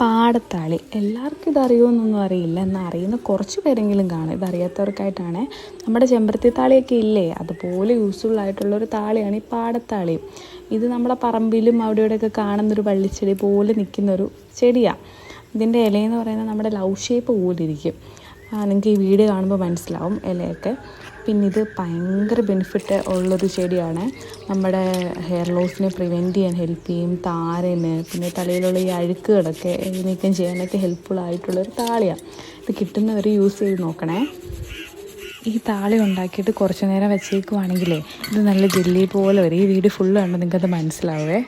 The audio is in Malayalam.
പാടത്താളി. എല്ലാവർക്കും ഇതറിയുമെന്നൊന്നും അറിയില്ല. എന്നാൽ അറിയുന്ന കുറച്ച് പേരെങ്കിലും കാണും. ഇതറിയാത്തവർക്കായിട്ടാണ് നമ്മുടെ ചെമ്പരത്തി താളിയൊക്കെ ഇല്ലേ? അതുപോലെ യൂസ്ഫുൾ ആയിട്ടുള്ളൊരു താളിയാണ് ഈ പാടത്താളി. ഇത് നമ്മളെ പറമ്പിലും അവിടെ ഇവിടെയൊക്കെ കാണുന്നൊരു വള്ളിച്ചെടി പോലെ നിൽക്കുന്നൊരു ചെടിയാണ് ഇതിന്റെ ഇലയെന്ന് പറയുന്നത് നമ്മുടെ ലവ് ഷേപ്പ് പോലെ ഇരിക്കും. നിങ്ങൾക്ക് ഈ വീഡിയോ കാണുമ്പോൾ മനസ്സിലാവും ഇലയൊക്കെ. പിന്നെ ഇത് ഭയങ്കര ബെനിഫിറ്റ് ഉള്ളൊരു ചെടിയാണ്. നമ്മുടെ ഹെയർ ലോസിനെ പ്രിവെന്റ് ചെയ്യാൻ ഹെൽപ്പ് ചെയ്യും താരന് പിന്നെ തലയിലുള്ള ഈ അഴുക്കുകളൊക്കെ നീക്കം ചെയ്യാനൊക്കെ ഹെൽപ്ഫുൾ ആയിട്ടുള്ളൊരു താളിയാണ് ഇത് കിട്ടുന്നവർ യൂസ് ചെയ്ത് നോക്കണേ. ഈ താളി ഉണ്ടാക്കിയിട്ട് കുറച്ച് നേരം വെച്ചേക്കുവാണെങ്കിലേ ഇത് നല്ല ജെല്ലി പോലെ വരും. ഈ വീഡിയോ ഫുള്ള് കണ്ട് നിങ്ങൾക്കത് മനസ്സിലാവേ?